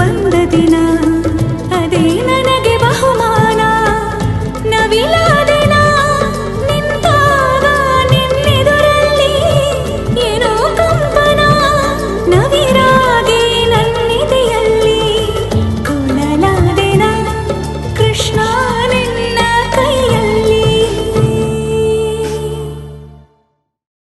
ಸದಾ